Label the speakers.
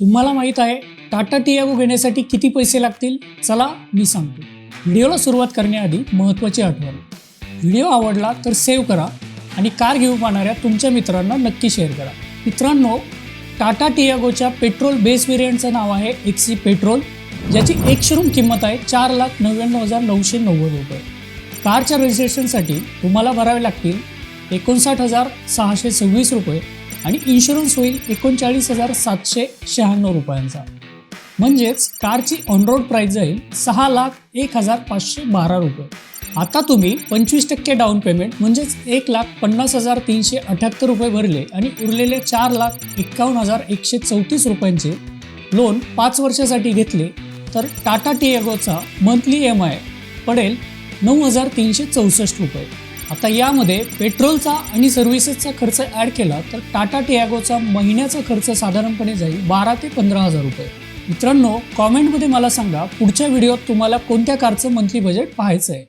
Speaker 1: तुम्हाला माहीत आहे टाटा टियागो घेण्यासाठी किती पैसे लागतील? चला मी सांगतो. व्हिडिओला सुरुवात करण्याआधी महत्त्वाची आठवण. व्हिडिओ आवडला तर सेव्ह करा आणि कार घेऊ पाहणाऱ्या तुमच्या मित्रांना नक्की शेअर करा. मित्रांनो टाटा टियागोच्या पेट्रोल बेस व्हेरियंटचं नाव आहे एक्सी पेट्रोल ज्याची एक शोरूम किंमत आहे चार लाख नव्याण्णव हजार नऊशे नव्वद रुपये. कारच्या रजिस्ट्रेशनसाठी तुम्हाला भरावे लागतील एकोणसाठ हजार सहाशे सव्वीस रुपये आणि इन्शुरन्स होईल एकोणचाळीस हजार सातशे शहाण्णव रुपयांचा. म्हणजेच कारची ऑनरोड प्राईस जाईल सहा लाख एक हजार पाचशे बारा रुपये. आता तुम्ही पंचवीस टक्के डाऊन पेमेंट म्हणजेच एक लाख पन्नास हजार तीनशे अठ्याहत्तर रुपये भरले आणि उरलेले चार लाख एक्कावन्न हजार एकशे चौतीस रुपयांचे लोन पाच वर्षासाठी घेतले तर टाटा टीएगोचा मंथली एम आय पडेल नऊ हजार तीनशे चौसष्ट रुपये. आता यामध्ये पेट्रोलचा आणि सर्व्हिसेसचा खर्च ॲड केला तर टाटा टियागोचा महिन्याचा खर्च साधारणपणे जाईल बारा ते पंधरा हजार रुपये. मित्रांनो कॉमेंटमध्ये मला सांगा पुढच्या व्हिडिओत तुम्हाला कोणत्या कारचं मंथली बजेट पाहायचं आहे?